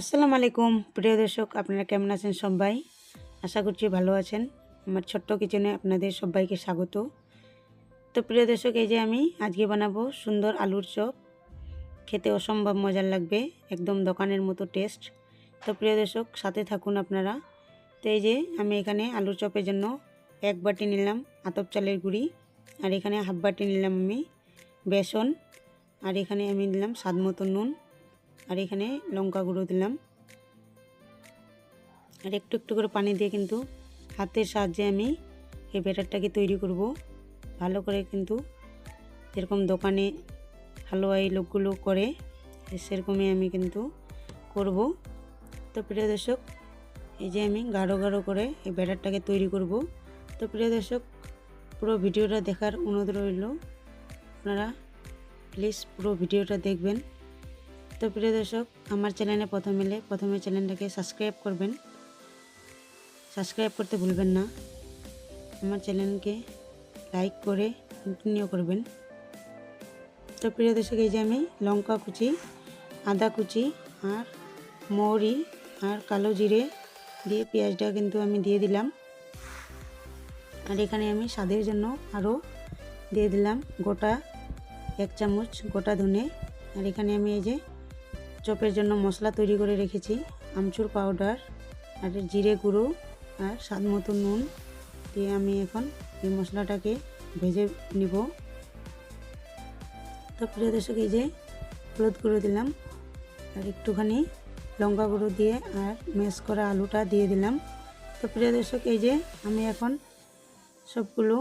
আসসালামু আলাইকুম, প্রিয় দর্শক, আপনারা কেমন আছেন সবাই? আশা করছি ভালো আছেন। আমার ছোট্ট কিচেনে আপনাদের সবাইকে স্বাগত। তো প্রিয় দর্শক, এই যে আমি আজকে বানাবো সুন্দর আলুর চপ। খেতে অসম্ভব মজার লাগবে, একদম দোকানের মতো টেস্ট তো প্রিয় দর্শক, সাথে থাকুন আপনারা। তো এই যে আমি এখানে আলুর চপের জন্য এক বাটি নিলাম আতপ চালের গুঁড়ি, আর এখানে হাফ বাটি নিলাম আমি বেসন, আর এখানে আমি নিলাম স্বাদ মতো নুন। আর এখানে লঙ্কা গুঁড়ো দিলাম। আর একটু একটু করে পানি দিয়ে কিন্তু হাতের সাহায্যে আমি এই ব্যাটারটাকে তৈরি করব। ভালো করে কিন্তু যেরকম দোকানে হালুয়াই লোকগুলো করে, সেরকমই আমি কিন্তু করব। তো প্রিয় দর্শক, এই যে আমি গাঢ় গাঢ় করে এই ব্যাটারটাকে তৈরি করব। তো প্রিয় দর্শক, পুরো ভিডিওটা দেখার অনুরোধ রইল। আপনারা প্লিজ পুরো ভিডিওটা দেখবেন। তো প্রিয় দর্শক, আমার চ্যানেলে প্রথম এলে প্রথমে চ্যানেলটাকে সাবস্ক্রাইব করবেন। সাবস্ক্রাইব করতে ভুলবেন না। আমার চ্যানেলকে লাইক করে কন্টিনিউ করবেন। তো প্রিয় দর্শক, এই যে আমি লঙ্কা কুচি, আদা কুচি আর মৌরি আর কালো জিরে দিয়ে পেঁয়াজটা কিন্তু আমি দিয়ে দিলাম। আর এখানে আমি স্বাদের জন্য আরও দিয়ে দিলাম গোটা এক চামচ গোটা ধনে। আর এখানে আমি এই যে চপের জন্য মশলা তৈরি করে রেখেছি, আমচুর পাউডার আর জিরে গুঁড়ো, আর স্বাদ মতো নুন দিয়ে আমি এখন এই মশলাটাকে ভেজে নিব। তো প্রিয় দর্শক, এই যে হলুদ গুঁড়ো দিলাম, আর একটুখানি লঙ্কা গুঁড়ো দিয়ে আর ম্যাশ করা আলুটা দিয়ে দিলাম। তো প্রিয় দর্শক, এই যে আমি এখন সবগুলো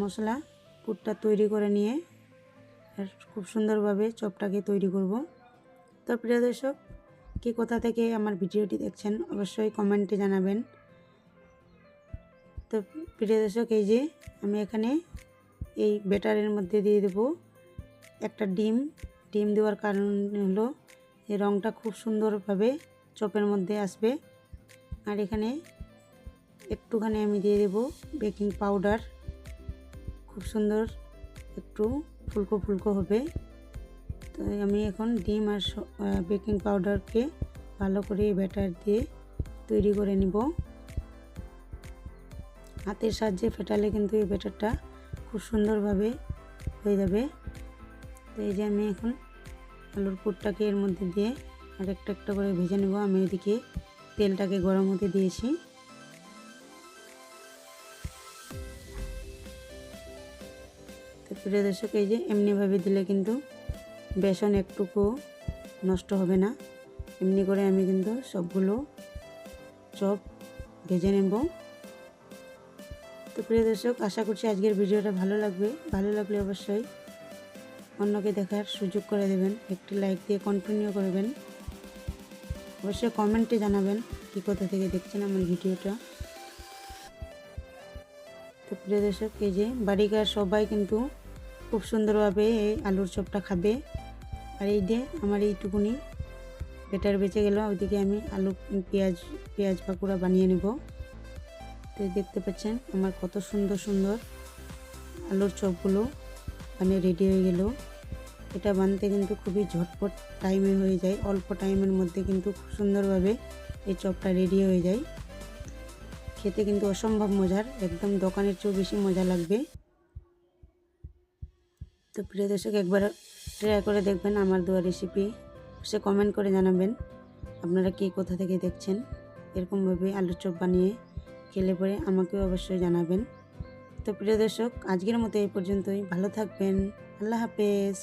মশলা পুরটা তৈরি করে নিয়ে আর খুব সুন্দরভাবে চপটাকে তৈরি করব। তো প্রিয় দর্শক, কে কোথা থেকে আমার ভিডিওটি দেখছেন অবশ্যই কমেন্টে জানাবেন। তো প্রিয় দর্শক, এই যে আমি এখানে এই ব্যাটারের মধ্যে দিয়ে দেব একটা ডিম। ডিম দেওয়ার কারণ হলো এই রঙটা খুব সুন্দরভাবে চপের মধ্যে আসবে। আর এখানে একটুখানি আমি দিয়ে দেব বেকিং পাউডার। খুব সুন্দর একটু ফুলকো ফুলকো হবে। তো আমি এখন ডিম আর বেকিং পাউডারকে ভালো করে ব্যাটার দিয়ে তৈরি করে নিব। হাতের সাহায্যে ফেটালে কিন্তু এই ব্যাটারটা খুব সুন্দরভাবে হয়ে যাবে। তো এই যে আমি এখন আলুর পুরটাকে এর মধ্যে দিয়ে আর একটা একটা করে ভেজে নেব। আমি এদিকে তেলটাকে গরম হতে দিয়েছি। তো প্রিয় দর্শক, এই যে এমনিভাবে দিলে কিন্তু বেসন একটুকু নষ্ট হবে না। এমনি করে আমি কিন্তু সবগুলো চপ ভেজে নেব। তো প্রিয় দর্শক, আশা করছি আজকের ভিডিওটা ভালো লাগবে। ভালো লাগলে অবশ্যই অন্যকে দেখার সুযোগ করে দেবেন। একটি লাইক দিয়ে কন্টিনিউ করবেন। অবশ্যই কমেন্টে জানাবেন কি কোথা থেকে দেখছেন আমার ভিডিওটা। তো প্রিয় দর্শক, এই যে বাড়িকার সবাই কিন্তু খুব সুন্দরভাবে এই আলুর চপটা খাবে। আর এই যে আমার এইটুকুনি। বেটার বেঁচে গেল ওইদিকে আমি আলু, পেঁয়াজ পেঁয়াজ পাকুড়া বানিয়ে নেব। তো দেখতে পাচ্ছেন, আমার কত সুন্দর সুন্দর আলুর চপগুলো মানে রেডি হয়ে গেল। এটা বানতে কিন্তু খুবই ঝটপট টাইমে হয়ে যায়, অল্প টাইমের মধ্যে কিন্তু খুব সুন্দরভাবে এই চপটা রেডি হয়ে যায়। খেতে কিন্তু অসম্ভব মজার, একদম দোকানের চেয়েও বেশি মজা লাগবে। তো প্রিয় দর্শক, একবার ট্রাই করে দেখবেন আমার দোয়া রেসিপি সে কমেন্ট করে জানাবেন, আপনারা কি কোথা থেকে দেখছেন? এরকমভাবে আলুর চপ বানিয়ে খেলে পরে আমাকেও অবশ্যই জানাবেন। তো প্রিয় দর্শক, আজকের মতো এই পর্যন্তই। ভালো থাকবেন। আল্লাহ হাফেজ।